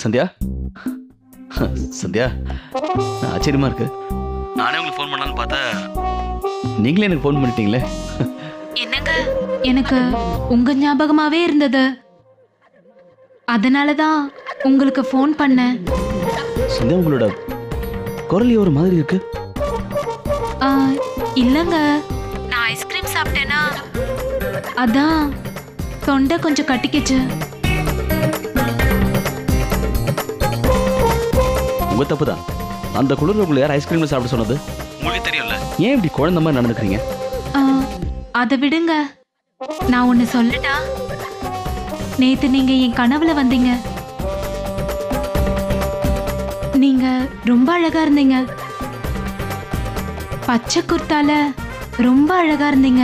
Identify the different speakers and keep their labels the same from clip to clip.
Speaker 1: சந்தியா? சந்தியா ஆச்சரியமா இருக்கு. நானே உங்களுக்கு ஃபோன் பண்ணலான்னு பார்த்தா நீங்களே எனக்கு ஃபோன் பண்ணிட்டீங்களே.
Speaker 2: என்னங்க? எனக்கு உங்க ஞாபகமாவே இருந்தது. அதனால தான் உங்களுக்கு ஃபோன் பண்ணேன்.
Speaker 1: சந்தியா உங்களோட குரல் ஒரு மாதிரி இருக்கு?
Speaker 2: ஆ, இல்லங்க. நான் ஐஸ்கிரீம் சாப்பிட்டேனா? அதான் தொண்டை கொஞ்சம் கட்டிக்கிச்சு.
Speaker 1: உங்க தப்பு தான் அந்த குளிர்ல உங்களை யார் ஐஸ்கிரீம்ல சாப்பிட சொன்னது? உங்களுக்கு தெரியும்ல. ஏன் இப்படி குழந்தை மாதிரி நடந்துக்கிறீங்க?
Speaker 2: அதை விடுங்க. நான் ஒன்று சொல்லட்டா? நேத்து நீங்க என் கனவுல வந்தீங்க. நீங்க ரொம்ப அழகா இருந்தீங்க. பச்சை குர்த்தால ரொம்ப அழகா இருந்தீங்க.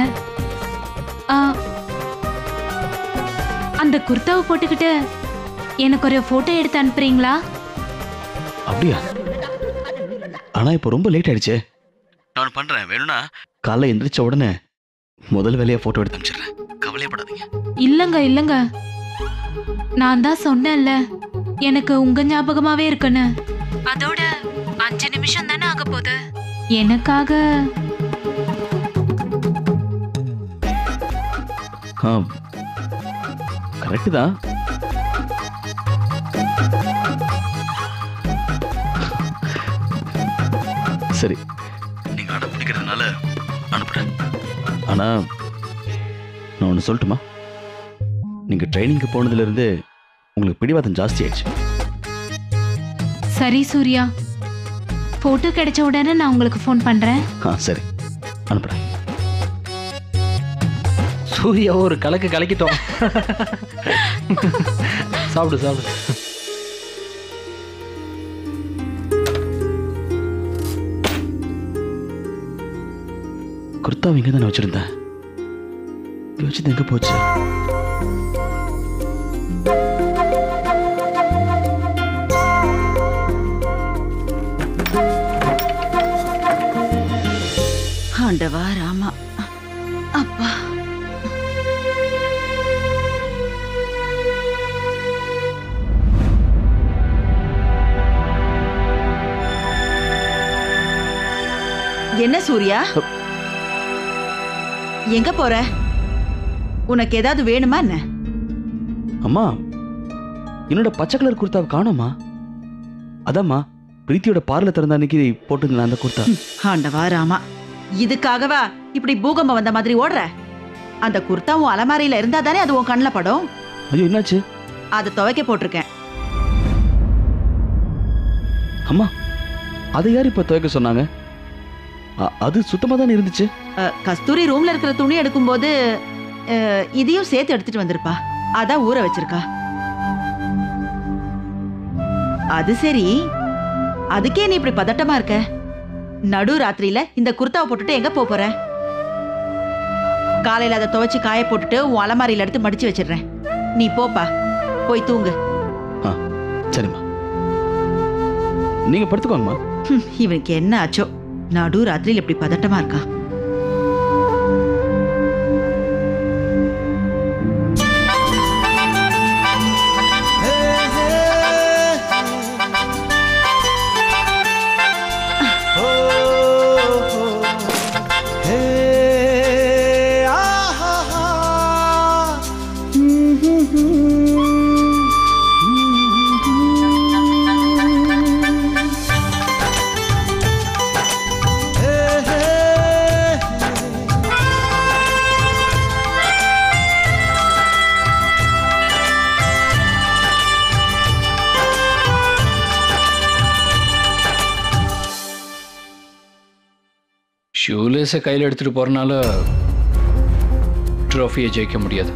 Speaker 2: அந்த குர்தாவை போட்டுக்கிட்டு எனக்கு ஒரு போட்டோ எடுத்து அனுப்புறீங்களா?
Speaker 1: அப்படியா? ஆனா இப்போ ரொம்ப லேட் ஆயிடுச்சே. நான் பண்றேன். வேணும்னா காலைல எந்திரிச்ச உடனே முதல் வேலையா போட்டோ எடுத்து அனுப்பிச்சிடுறேன். கவலையப்படாதீங்க.
Speaker 2: இல்லங்க இல்லங்க. நான் தான் சொன்னேன்ல எனக்கு உங்க ஞாபகமாவே இருக்குன்னு. அதோட அஞ்சு நிமிஷம் தானே ஆக போகுது. எனக்காக.
Speaker 1: ஆ கரெக்டு தான். சரி. நீங்க அடம் பிடிக்கிறதுனால அனுப்புறேன். ஆனா நான் ஒன்று சொல்லட்டுமா? நீங்க ட்ரைனிங்க்கு போனதுல இருந்து உங்களுக்கு பிடிவாதம் ஜாஸ்தி ஆயிடுச்சு
Speaker 2: சரி சூர்யா. போட்டோ கிடைச்ச உடனே நான் உங்களுக்கு ஃபோன் பண்றேன்.
Speaker 1: ஆ சரி. அனுப்புறேன்.
Speaker 3: சூர்யா ஒரு கலக்கு கலக்கிட்டோம். சாப்பிடு சாப்பிடு.
Speaker 1: குர்த்தா இங்கே தானே வச்சிருந்தேன் இங்க வச்சது எங்க போச்சு?
Speaker 4: ஆண்டவா ராமா. அப்பா. என்ன சூர்யா? எங்க போற? உனக்கு ஏதாவது வேணுமா என்ன?
Speaker 1: அம்மா என்னோட பச்சை கலர் குர்த்தாவை காணோமா அதாம்மா பிரீத்தியோட பார்ல திறந்த அன்னைக்கு போட்டுங்களா அந்த குர்த்தா.
Speaker 4: ஆண்டவா ராமா. இதுக்காகவா இப்படி பூகம்பம் வந்த மாதிரி ஓடுற? அந்த குர்த்தா உன் அலமாரியில இருந்தா தானே அது உன் கண்ணில் படும்?
Speaker 1: ஐயோ என்னாச்சு?
Speaker 4: அதை துவைக்க போட்டிருக்கேன்.
Speaker 1: அம்மா அதை யார் இப்போ துவைக்க சொன்னாங்க? அது சுத்தமாக தானே இருந்துச்சு?
Speaker 4: கஸ்தூரி ரூம்ல இருக்கிற துணி எடுக்கும்போது அஹ், இதையும் சேர்த்து எடுத்துட்டு வந்திருப்பா. அதான் ஊற வச்சிருக்கா. அது சரி. அதுக்கே நீ இப்படி பதட்டமா இருக்க? நடு ராத்திரியில இந்த குர்தாவை போட்டுட்டு எங்க போப் போற? காலையில அதை துவைச்சு காய போட்டுட்டு உன் அலமாரியில எடுத்து மடிச்சு வச்சிடுறேன். நீ போப்பா. போய் தூங்கு.
Speaker 1: ஆ சரிம்மா. நீங்கள் படுத்துக்கோங்கம்மா.
Speaker 4: ஹம், இவனுக்கு என்ன ஆச்சோ? நடு ராத்திரியில் இப்படி பதட்டமா இருக்கான்
Speaker 3: ஷூலேஸை கையில் எடுத்துகிட்டு போகிறனால ட்ராஃபியை ஜெயிக்க முடியாது.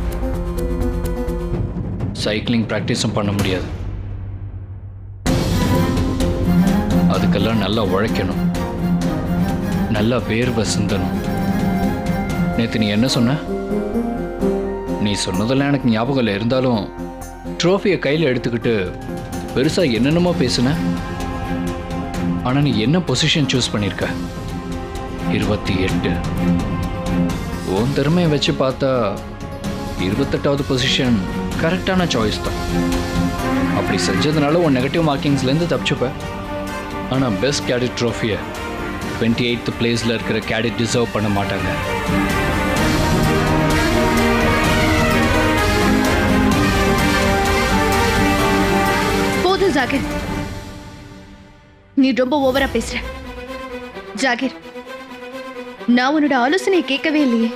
Speaker 3: சைக்கிளிங் ப்ராக்டிஸும் பண்ண முடியாது. அதுக்கெல்லாம் நல்லா உழைக்கணும். நல்லா வேர்வை சிந்தணும். நேற்று நீ என்ன சொன்ன? நீ சொன்னதெல்லாம் எனக்கு ஞாபகம் இல்லை. இருந்தாலும் ட்ரோஃபியை கையில் எடுத்துக்கிட்டு பெருசாக என்னென்னமோ பேசுன. ஆனால் நீ என்ன பொசிஷன் சூஸ் பண்ணியிருக்க இருபத்தி எட்டு. உன் திறமையை வச்சு பார்த்தா இருபத்தெட்டாவது பொசிஷன் கரெக்டான சாய்ஸ் தான். அப்படி செஞ்சதுனால உன் நெகட்டிவ் மார்க்கிங்ஸ்லேருந்து தப்பிச்சுப்ப. ஆனால் பெஸ்ட் கேடட் ட்ரோஃபியை டுவெண்ட்டி எயித்து பிளேஸில் இருக்கிற கேடட் டிசர்வ் பண்ண மாட்டாங்க.
Speaker 5: போதும் ஜாகிர். நீ ரொம்ப ஓவரா பேசுற. ஜாகிர் நான் உன்னோட ஆலோசனையை கேட்கவே இல்லையே.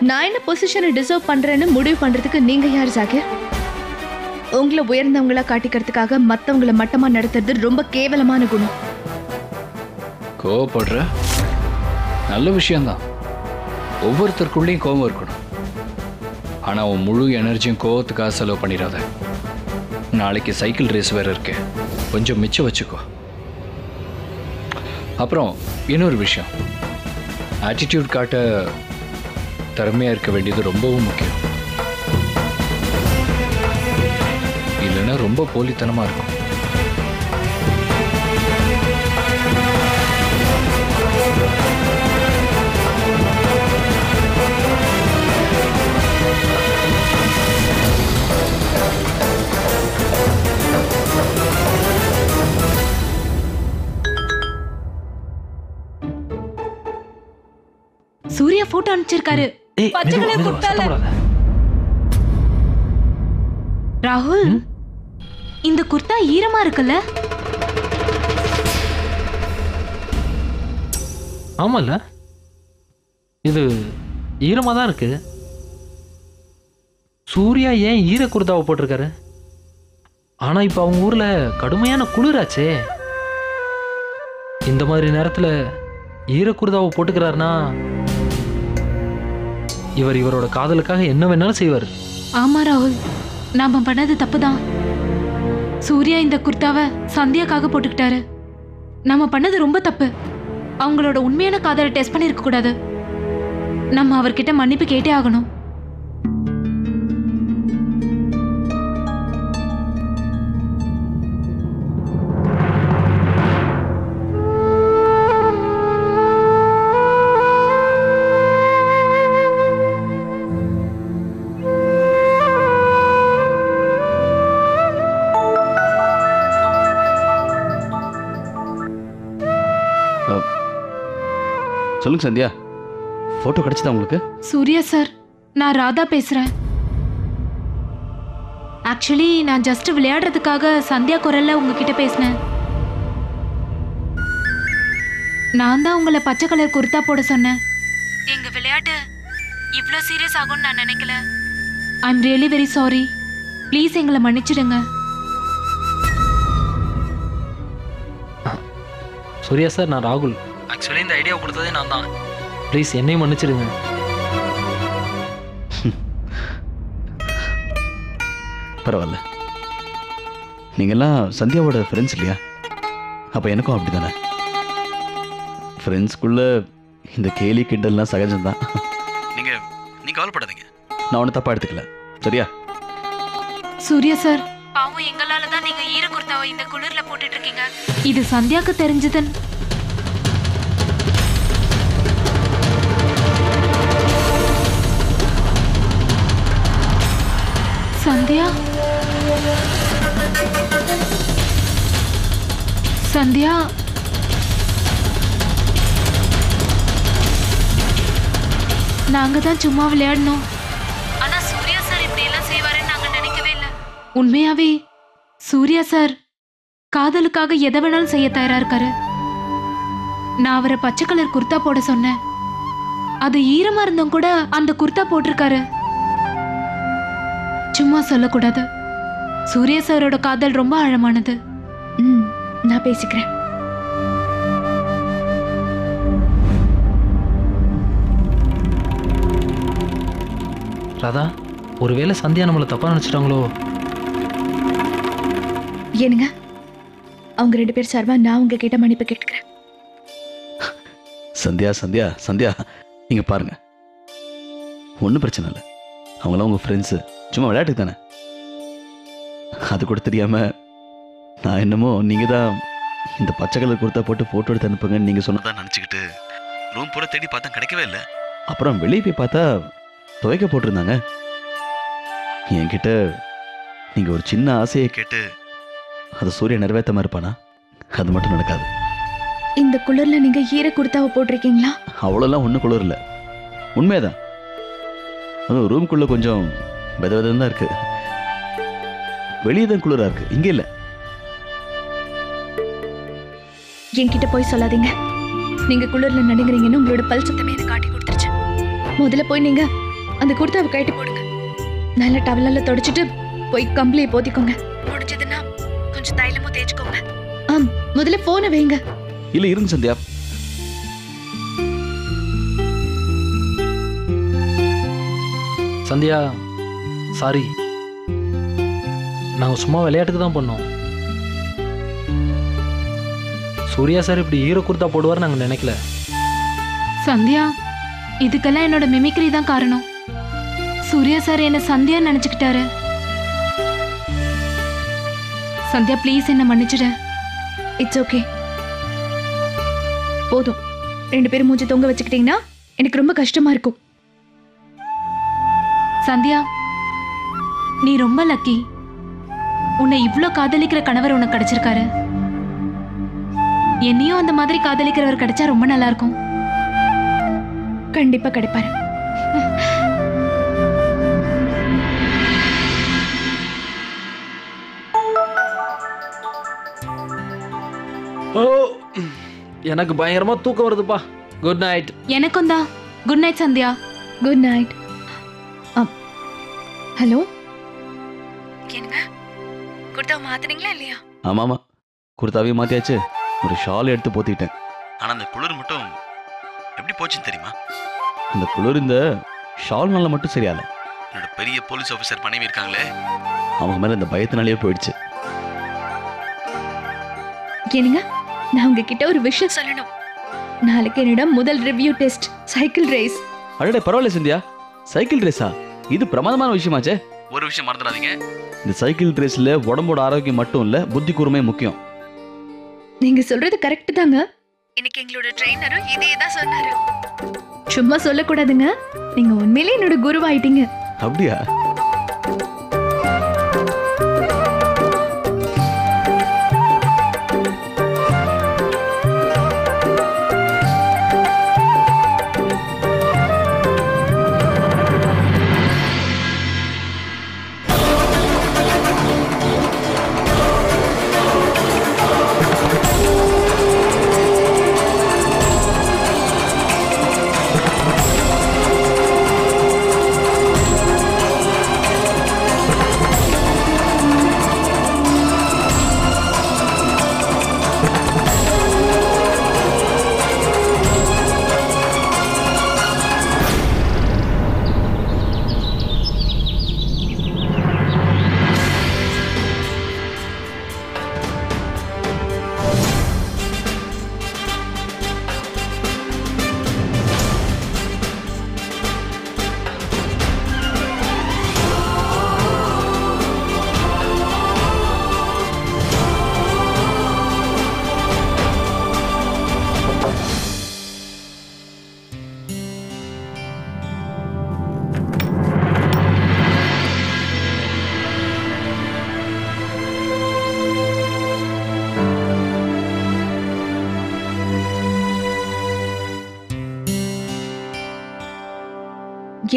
Speaker 5: நான் என்ன பொசிஷனை டிசர்வ் பண்றேன்னு முடிவு பண்றதுக்கு நீங்க யார் ஜாகிர்? உங்களை உயர்ந்தவங்களா காட்டிக்கிறதுக்காக மத்தவங்களை மட்டமா நடத்துறது ரொம்ப கேவலமான குணம்.
Speaker 3: கோவப்படுற? நல்ல விஷயம்தான். ஒவ்வொருத்தருக்குள்ளேயும் கோவம் இருக்கணும். ஆனால் உன் முழு எனர்ஜியும் கோவத்துக்காக செலவு பண்ணிடாத. நாளைக்கு சைக்கிள் ரேஸ் வேற இருக்கு. கொஞ்சம் மிச்சம் வச்சுக்கோ. அப்புறம் இன்னொரு விஷயம். ஆட்டிடியூட் காட்ட திறமையாக இருக்க வேண்டியது ரொம்பவும் முக்கியம். இல்லைன்னா ரொம்ப போலித்தனமாக இருக்கும்.
Speaker 2: போட்டோ அனுப்பிச்சிருக்காரு பச்சை கலர். ராகுல் இந்த குர்தா ஈரமா இருக்குல்ல?
Speaker 6: ஆமால்ல. இது ஈரமாக தான் இருக்கு. சூர்யா ஏன் ஈர குர்தாவை போட்டிருக்காரு? ஆனால் இப்போ அவங்க ஊரில் கடுமையான குளிராச்சே. இந்த மாதிரி நேரத்தில் ஈர குர்தாவை போட்டுக்கிறாருன்னா இவர் இவரோட காதலுக்காக என்ன வேணாலும் செய்வார்.
Speaker 2: ஆமா ராகுல். நாம பண்ணது தப்புதான். சூர்யா இந்த குர்த்தாவை சந்தியாக்காக போட்டுக்கிட்டாரு. நம்ம பண்ணது ரொம்ப தப்பு. அவங்களோட உண்மையான காதலை டெஸ்ட் பண்ணிருக்க கூடாது. நம்ம அவர்கிட்ட மன்னிப்பு கேட்டே ஆகணும்.
Speaker 1: சொல்லுங்க சந்தியா. ஃபோட்டோ கிடைச்சதா உங்களுக்கு?
Speaker 2: சூர்யா சார் நான் ராதா பேசுறேன். ஆக்சுவலி நான் ஜஸ்ட் விளையாடுறதுக்காக சந்தியா குரல்ல உங்ககிட்ட பேசினேன். நான் தான் உங்களை பச்சை கலர் குர்தா போட சொன்னேன். எங்க விளையாட்டு இவ்வளோ சீரியஸ் ஆகும்னு நான் நினைக்கல. I am really very sorry please எங்களை மன்னிச்சிடுங்க.
Speaker 6: சூர்யா சார் நான் ராகுல். ஆக்சுவலி இந்த ஐடியா கொடுத்ததே நான் தான். ப்ளீஸ் என்னையும் மன்னிச்சிடுங்க.
Speaker 1: பரவாயில்ல. நீங்கள்லாம் சந்தியாவோட ஃப்ரெண்ட்ஸ் இல்லையா? அப்போ எனக்கும் அப்படி தானே ஃப்ரெண்ட்ஸ்குள்ள இந்த கேலி கிண்டல்லாம் சகஜம்தான். நீங்கள் நீங்கள் கவலைப்படாதீங்க. நான் ஒன்றும் தப்பாக எடுத்துக்கல. சரியா?
Speaker 2: சூர்யா சார். பாவம் எங்களால தான் நீங்க ஈர குர்தாவை இந்த குளிர்ல போட்டுட்டு இருக்கீங்க. இது சந்தியாக்கு தெரிஞ்சதுன்னு சந்தியா? சந்தியா? நாங்க தான் சும்மா விளையாடணும். ஆனா சூர்யா சார் இப்படி எல்லாம் செய்வாருன்னு நாங்க நினைக்கவே இல்லை. உண்மையாவே சூர்யா சார் காதலுக்காக எதை வேணாலும் செய்ய தயாரா இருக்காரு. நான் அவரை பச்சை கலர் குர்தா போட சொன்னேன். அது ஈரமா இருந்தும் கூட அந்த குர்தா போட்டிருக்காரு. சும்மா சொல்லக்கூடாது. சூர்யா சாரோட காதல் ரொம்ப ஆழமானது.
Speaker 5: ம் நான் பேசிக்கிறேன்.
Speaker 6: ராதா ஒருவேளை சந்தியா நம்மளை தப்பாக நினச்சிட்டாங்களோ?
Speaker 5: ஏனுங்க அவங்க ரெண்டு பேர் சார்பா நான் உங்ககிட்ட மன்னிப்பு கேட்டுக்கிறேன்.
Speaker 1: சந்தியா சந்தியா சந்தியா இங்கே பாருங்க. ஒன்றும் பிரச்சனை இல்லை. அவங்களாம் உங்கள் ஃப்ரெண்ட்ஸு சும்மா விளையாட்டுக்கு தானே? அது கூட தெரியாமல் நான் என்னமோ நீங்கள் தான் இந்த பச்சை கலர் குர்த்தா போட்டு ஃபோட்டோ எடுத்து அனுப்புங்கன்னு நீங்கள் சொன்னதான் நினச்சிக்கிட்டு ரூம் பூரா தேடி பார்த்தா கிடைக்கவே இல்லை. அப்புறம் வெளியே போய் பார்த்தா துவைக்க போட்டிருந்தாங்க. என்கிட்ட நீங்கள் ஒரு சின்ன ஆசையை கேட்டு அதை சூரிய நிறைவேற்றாம இருப்பானா? அது மட்டும் நடக்காது.
Speaker 5: இந்த குளிர்ல நீங்க ஈர குர்தாவை போட்டிருக்கீங்களா?
Speaker 1: அவ்வளோலாம் ஒன்றும் குளிர் இல்லை உண்மைதான் அதுவும் ரூம்குள்ளே கொஞ்சம் வித விதம் தான் இருக்கு. வெளியே தான் குளிராக இருக்கு. இங்கே இல்லை.
Speaker 5: என்கிட்ட போய் சொல்லாதீங்க. நீங்க குளிர்ல நடுங்குறீங்கன்னு உங்களோட பல் சத்தமே எனக்கு காட்டி கொடுத்துருச்சு. முதல்ல போய் நீங்க அந்த குர்தாவை கழட்டி போடுங்க. நல்ல டவலால தொடச்சிட்டு போய் கம்பளியை போத்திக்கோங்க. முடிஞ்சதுன்னா கொஞ்சம் தைலமும் தேய்ச்சிக்கோங்க. ஆம் முதல்ல போனை வைங்க.
Speaker 1: இல்லை இருங்க சந்தியா.
Speaker 6: சந்தியா சாரி நாங்கள் சும்மா விளையாட்டுக்கு தான் பண்ணோம் சூர்யா சார் இப்படி ஈர குர்த்தா போடுவார் நாங்கள் நினைக்கல.
Speaker 2: சந்தியா இதுக்கெல்லாம் என்னோட மிமிக்ரி தான் காரணம். சூர்யா சார் என்ன சந்தியா நினைச்சுக்கிட்டாரு. சந்தியா ப்ளீஸ் என்ன மன்னிச்சிடு.
Speaker 5: இட்ஸ் ஓகே போதும். ரெண்டு பேரும் மூஞ்சி தொங்க வச்சுக்கிட்டீங்கன்னா எனக்கு ரொம்ப கஷ்டமா இருக்கும்.
Speaker 2: சந்தியா நீ ரொம்ப லக்கி உன்னை இவ்ளோ காதலிக்கிற கணவர் உனக்கு கிடைச்சிருக்காரு. என்னையும் அந்த மாதிரி காதலிக்கிறவர் கிடைச்சா ரொம்ப நல்லா இருக்கும்
Speaker 5: கண்டிப்பா கிடைப்பாரு.
Speaker 6: ஓ எனக்கு பயங்கரமா தூக்கம் வருதுப்பா. குட் நைட்
Speaker 2: எனக்கும் தான். Good night Sandhya.
Speaker 5: Good night hello? என்னங்க? குர்தா மாத்துனீங்களா இல்லையா?
Speaker 1: ஆமாம். குர்தாவையும் மாற்றியாச்சு ஒரு ஷால் எடுத்து போத்திக்கிட்டேன் ஆனால் அந்த குளிர் மட்டும் எப்படி போச்சுன்னு தெரியுமா? அந்த குளிர் இந்த ஷால்னால மட்டும் சரியால. என்னோட பெரிய போலீஸ் ஆஃபீஸர் மனைவி இருக்காங்களே. அவங்க மேலே இந்த பயத்தினாலேயே போயிடுச்சு.
Speaker 5: என்னங்க? நான் உங்ககிட்ட ஒரு விஷயம் சொல்லணும். நாளைக்கு என்னிடம் முதல் ரிவ்யூ டெஸ்ட் சைக்கிள் ரேஸ்
Speaker 1: அடடே பரவாயில்ல சிந்தியா. சைக்கிள் ரேஸா இது பிரமாதமான விஷயமாச்சே. ஒரு விஷயம் மறந்துடாதீங்க. இந்த சைக்கிள் ரேஸ்ல உடம்போட ஆரோக்கியம் மட்டும் இல்ல புத்தி கூர்மை முக்கியம்.
Speaker 5: நீங்க சொல்றது கரெக்ட் தாங்க. இன்னைக்கு எங்களோட ட்ரெயினரும் இதே தான் சொன்னாரு. சும்மா சொல்லக்கூடாதுங்க. நீங்க உண்மையிலே என்னோட குருவாயிட்டீங்க.
Speaker 1: அப்படியா?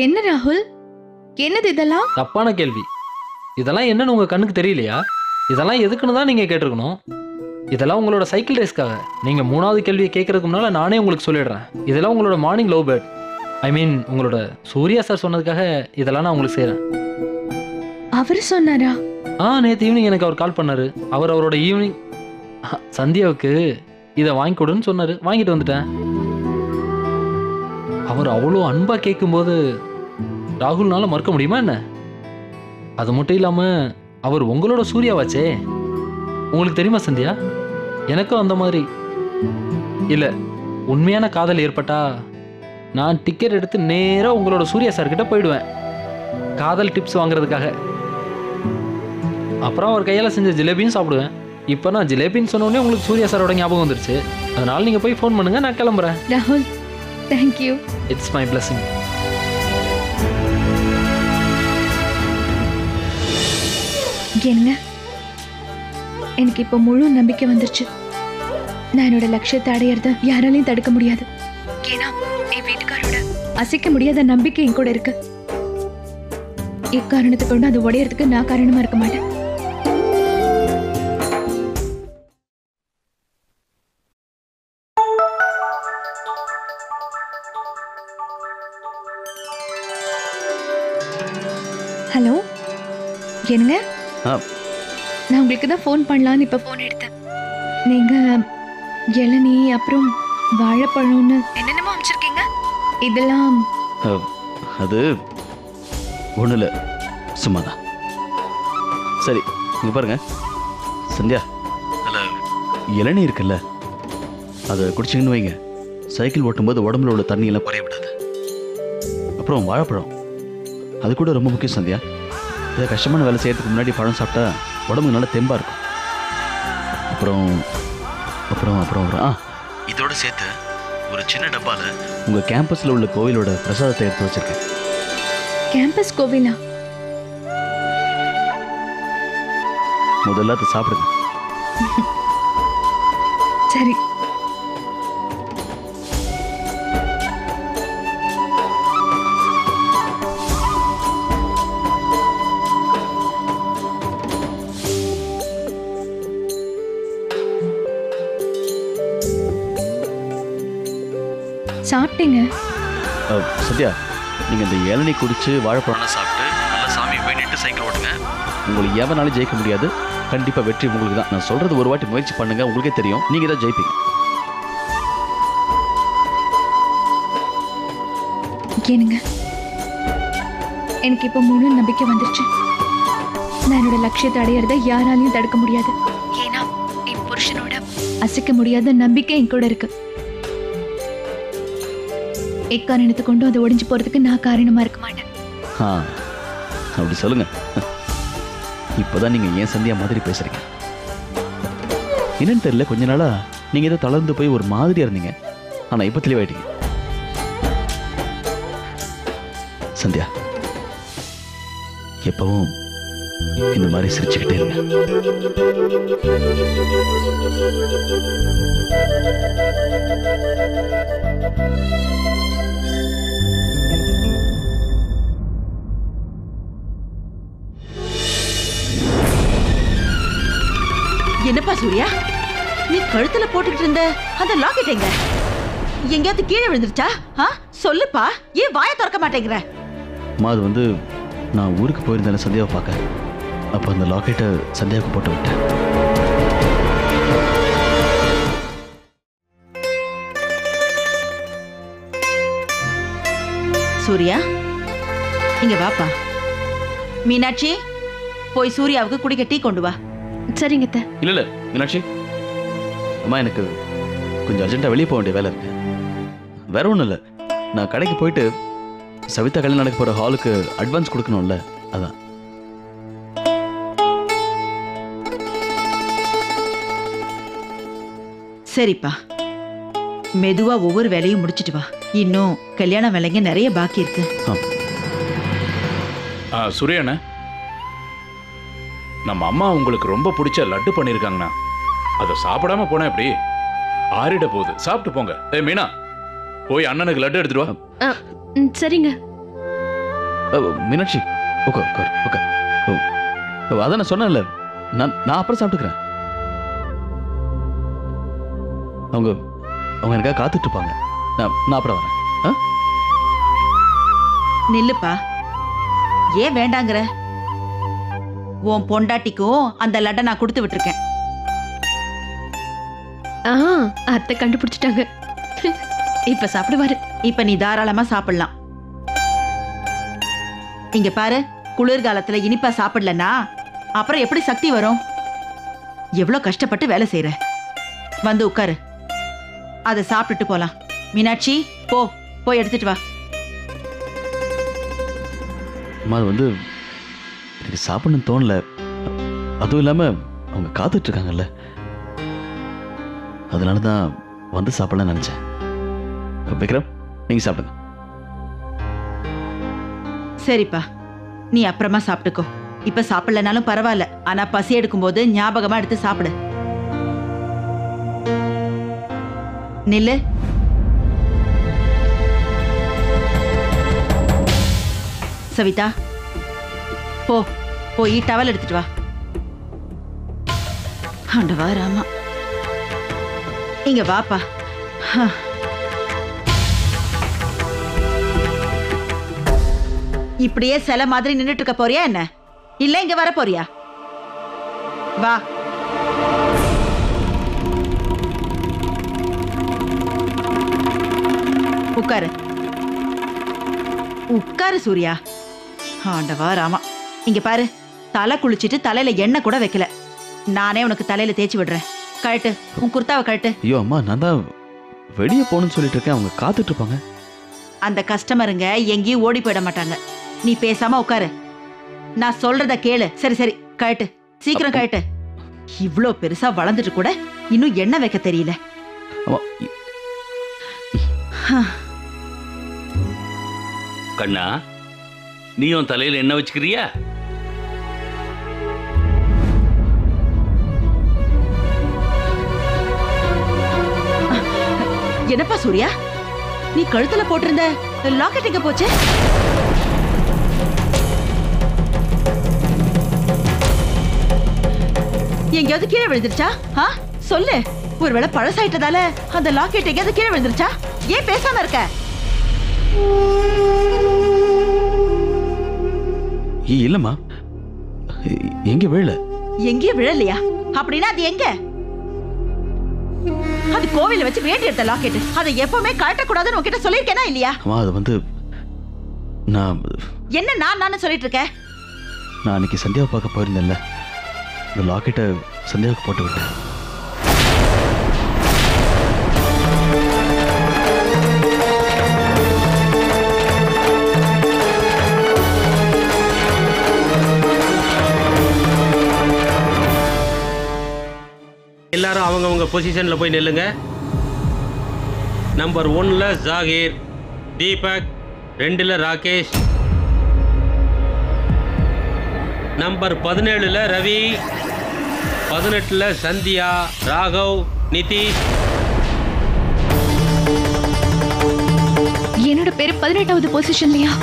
Speaker 5: என்ன ராகுல்? என்னது இதெல்லாம்?
Speaker 6: தப்பான கேள்வி. இதெல்லாம் என்னன்னு உங்க கண்ணுக்கு தெரியலையா? இதெல்லாம் எதுக்குன்னு தான் நீங்க கேட்டிருக்கணும். இதெல்லாம் உங்களோட சைக்கிள் ரேஸ்க்காக. நீங்க மூணாவது கேள்வியை கேட்கறதுக்கு முன்னால நானே உங்களுக்கு சொல்லிடுறேன். இதெல்லாம் உங்களோட morning love bird I mean உங்களோட சூர்யா சார் சொன்னதுக்காக இதெல்லாம் நான் உங்களுக்கு செய்கிறேன்
Speaker 5: அவர் சொன்னாரா?
Speaker 6: ஆ நேற்று ஈவினிங் எனக்கு அவர் கால் பண்ணாரு. அவர் அவரோட ஈவினிங் சந்தியாவுக்கு இதை வாங்கி கொடுன்னு சொன்னார். வாங்கிட்டு வந்துட்டேன். அவர் அவ்வளோ அன்பாக கேட்கும்போது ராகுல்னால மறுக்க முடியுமா என்ன? அது மட்டும் இல்லாமல் அவர் உங்களோட சூர்யாவாச்சே. உங்களுக்கு தெரியுமா சந்தியா? எனக்கும் அந்த மாதிரி. இல்லை உண்மையான காதல் ஏற்பட்டா நான் டிக்கெட் எடுத்து நேராக உங்களோட சூர்யா சார்கிட்ட போயிடுவேன். காதல் டிப்ஸ் வாங்குறதுக்காக. அப்புறம் அவர் கையால் செஞ்ச ஜிலேபியும் சாப்பிடுவேன். இப்போ நான் ஜிலேபின்னு சொன்னோடனே உங்களுக்கு சூர்யா சாரோட ஞாபகம் வந்துருச்சு. அதனால நீங்கள் போய் ஃபோன் பண்ணுங்கள் நான் கிளம்புறேன்.
Speaker 5: ராகுல் தேங்க்யூ
Speaker 6: இட்ஸ் மை blessing.
Speaker 5: என்னங்க? எனக்கு இப்போ முழு நம்பிக்கை வந்துருச்சு. நான் என்னோட லட்சியத்தை அடையறத யாராலையும் தடுக்க முடியாது. ஏன்னா என் வீட்டுக்காரோட அசைக்க முடியாத நம்பிக்கை என் கூட இருக்கு. இக்காரணத்தை கொண்டு அது உடையறதுக்கு நான் காரணமா இருக்க மாட்டேன். உங்களுக்கு தான் ஃபோன் பண்ணலான்னு இப்போ ஃபோன் எடுத்தேன். நீங்க இளநீ அப்புறம் வாழைப்பழம்னு என்னென்னமோ அமைச்சிருக்கீங்க? இதெல்லாம்
Speaker 1: அது ஒன்றும் இல்லை. சும்மா தான் சரி இங்கே பாருங்க. சந்தியா. அதில் இளநீ இருக்குல்ல அதை குடிச்சிங்கன்னு வைங்க. சைக்கிள் ஓட்டும்போது உடம்புல உள்ள தண்ணியெல்லாம் குறைய விடாது. அப்புறம் வாழைப்பழம். அது கூட ரொம்ப முக்கியம் சந்தியா. இதை கஷ்டமான வேலை செய்யறதுக்கு முன்னாடி பழம் சாப்பிட்டா உடம்புக்கு நல்லா தெம்பாக இருக்கும். அப்புறம் அப்புறம் அப்புறம் அப்புறம். ஆ. இதோட சேர்த்து ஒரு சின்ன டப்பாவில் உங்கள் கேம்பஸில் உள்ள கோவிலோட பிரசாதத்தை எடுத்து வச்சிருக்கேன்.
Speaker 5: கேம்பஸ் கோவிலா?
Speaker 1: முதல்ல அதை சாப்பிடுங்க.
Speaker 5: சரி. சாப்பிட்டீங்க?
Speaker 1: சத்யா நீங்கள் இந்த இளநீ குடிச்சு வாழைப்பழம்லாம் சாப்பிட்டு நல்லா சாமி வேண்டிட்டு சைக்கிள் ஓட்டுங்க. உங்களை எவனாலும் ஜெயிக்க முடியாது. கண்டிப்பாக வெற்றி உங்களுக்கு தான். நான் சொல்கிறது ஒரு வாட்டி முயற்சி பண்ணுங்க உங்களுக்கே தெரியும். நீங்கள் தான் ஜெயிப்பீங்க.
Speaker 5: ஏனுங்க எனக்கு இப்போ முழு நம்பிக்கை வந்துருச்சு. நான் என்னோட லட்சியத்தை அடையறத யாராலையும் தடுக்க முடியாது. ஏன்னா என் புருஷனோட அசைக்க முடியாத நம்பிக்கை என் கூட இருக்கு. எக்காரணத்தை கொண்டு அது ஒடிஞ்சு போறதுக்கு நான் காரணமா இருக்க மாட்டேன்.
Speaker 1: ஆ அப்படி சொல்லுங்க. இப்போதான் நீங்கள் ஏன் சந்தியா மாதிரி பேசுறீங்க? என்னன்னு தெரியல கொஞ்ச நாளா நீங்க ஏதோ தளர்ந்து போய் ஒரு மாதிரியா இருந்தீங்க. ஆனால் இப்போ தெளிவாயிட்டீங்க. சந்தியா எப்பவும் இந்த மாதிரி சிரிச்சுக்கிட்டே இருங்க.
Speaker 4: என்னப்பா சூர்யா? நீ கழுத்துல போட்டுக்கிட்டு இருந்த அந்த லாக்கெட் எங்க? எங்கேயாவது கீழே விழுந்துருச்சா? ஆ? சொல்லுப்பா. ஏன் வாயை திறக்க மாட்டேங்கிற?
Speaker 1: அம்மா அது வந்து நான் ஊருக்கு போயிருந்தேன் சந்தியாவை பார்க்க. அப்போ அந்த லாக்கெட்டை சந்தியாவுக்கு போட்டு விட்டேன்.
Speaker 4: சூர்யா? இங்க வாப்பா. மீனாட்சி போய் சூர்யாவுக்கு குடிக்க டீ கொண்டு வா.
Speaker 5: சரிங்க அத்தை.
Speaker 1: இல்லை இல்லை மீனாட்சி. அம்மா எனக்கு கொஞ்சம் அர்ஜென்ட்டாக வெளியே போக வேண்டிய வேலை இருக்கு. வேற ஒன்றும் இல்லை. நான் கடைக்கு போயிட்டு சவிதா கல்யாணம் நடக்க போகிற ஹாலுக்கு அட்வான்ஸ் கொடுக்கணும்ல அதான்.
Speaker 4: சரிப்பா. மெதுவா ஒவ்வொரு வேலையும் முடிச்சிட்டு வா. இன்னும் கல்யாண வேலைங்க நிறைய பாக்கி இருக்கு.
Speaker 7: ஆ. சுரேண்ண நம்ம அம்மா உங்களுக்கு ரொம்ப பிடிச்ச லட்டு பண்ணியிருக்காங்கண்ணா அதை சாப்பிடாம போனா எப்படி? ஆறிட போகுது. சாப்பிட்டு போங்க. ஏ மீனா போய் அண்ணனுக்கு லட்டு எடுத்துட்டு வா.
Speaker 5: ம், சரிங்க.
Speaker 1: மீனாட்சி ஓகே ஓகே ஓகே ஓ ஓ, அதான் நான் சொன்னேன்ல. நான் நான் அப்புறம் சாப்பிட்டுக்கிறேன். அவங்க அவங்க எனக்காக காத்துட்டு இருப்பாங்க. நான் நான் அப்புறம் வரேன். ஆ?
Speaker 4: நில்லுப்பா. ஏன் வேண்டாங்கிற? உன் பொண்டாட்டிக்கும் அந்த லட்டை நான் கொடுத்து விட்டுருக்கேன்.
Speaker 5: ஆ அத்தை கண்டுபிடிச்சிட்டாங்க. இப்ப சாப்பிடுவாரு.
Speaker 4: இப்ப நீ தாராளமா சாப்பிடலாம். இங்க பாரு குளிர்காலத்துல இனிப்பா சாப்பிடலன்னா அப்புறம் எப்படி சக்தி வரும்? எவ்வளவு கஷ்டப்பட்டு வேலை செய்யற வந்து உட்காரு. அதை சாப்பிட்டுட்டு போலாம். மீனாட்சி போ போய் எடுத்துட்டு வா.
Speaker 1: அம்மா அது வந்து எனக்கு சாப்பிடணும்னு தோணல. அதுவும் இல்லாமல் அவங்க காத்துட்டு இருக்காங்கல்ல அதனால தான் வந்து சாப்பிடலாம்னு நினச்சேன். விக்ரம் நீங்கள் சாப்பிடுங்க.
Speaker 4: சரிப்பா. நீ அப்புறமா சாப்பிட்டுக்கோ. இப்ப சாப்பிடலனாலும் பரவாயில்ல. ஆனா பசி எடுக்கும்போது ஞாபகமா எடுத்து சாப்பிடு. நில்லு. சவிதா. போ போய் டவல் எடுத்துட்டு வா. ஆண்டவா ராமா. இங்க வாப்பா. இப்படியே சில மாதிரி நின்னுட்டு இருக்க போறியா என்ன? இல்ல இங்க வர போறியா? வா. உட்காரு. உட்காரு சூர்யா. ஆண்டவா ராமா. இங்க பாரு தலை குளிச்சிட்டு தலையில எண்ணெய் கூட வைக்கல. நானே உனக்கு தலையில தேய்ச்சி விடுறேன். கழட்டு உன் குர்தாவை கழட்டு.
Speaker 1: ஐயோ அம்மா நான் தான் வெளியே போகணும்னு சொல்லிட்டு இருக்கேன். அவங்க காத்துட்டு இருப்பாங்க.
Speaker 4: அந்த கஸ்டமருங்க எங்கேயும் ஓடி போயிட மாட்டாங்க. நீ பேசாம உட்காரு. நான் சொல்றத கேளு. சரி சரி கழட்டு. சீக்கிரம் கழட்டு. இவ்ளோ பெருசா வளர்ந்துட்டு கூட இன்னும் எண்ணெய் வைக்க தெரியல.
Speaker 8: கண்ணா நீயும் தலையில என்ன வச்சுக்கிறியா?
Speaker 4: என்னப்பா சூர்யா? நீ கழுத்துல போட்டிருந்த லாக்கெட் எங்க போச்சு? எங்கேயாவது கீழே விழுந்துருச்சா? ஆ சொல்லு. ஒருவேளை பழசாயிட்டதால அந்த லாக்கெட் எங்கேயாவது கீழே விழுந்துருச்சா? ஏன் பேசாம இருக்க?
Speaker 1: இல்லம்மா. எங்க விழல?
Speaker 4: எங்கேயும் விழலையா? அப்படின்னா அது எங்க? அது கோவில வச்சு வேண்டி எடுத்த லாக்கெட் அதை எப்பவுமே கழட்டக்கூடாதுன்னு உன்கிட்ட சொல்லியிருக்கேனா இல்லையா?
Speaker 1: அம்மா அது வந்து நான்
Speaker 4: என்ன நான் நானு சொல்லிட்டு இருக்கேன்
Speaker 1: நான் அன்னைக்கு சந்தியாவை பார்க்க போயிருந்தேன்ல. இந்த லாக்கெட்டை சந்தியாவுக்கு போட்டு விட்டேன்.
Speaker 9: உங்கள் பொசிஷனில் போய் நில்லுங்க. நம்பர் ஒன்னில் ஜாகீர் தீபக் ரெண்டில் ராகேஷ். நம்பர் பதினேழில் ரவி பதினெட்டில் சந்தியா ராகவ் நிதிஷ்.
Speaker 5: என்னோட பேர் பதினெட்டாவது பொசிஷன்லையா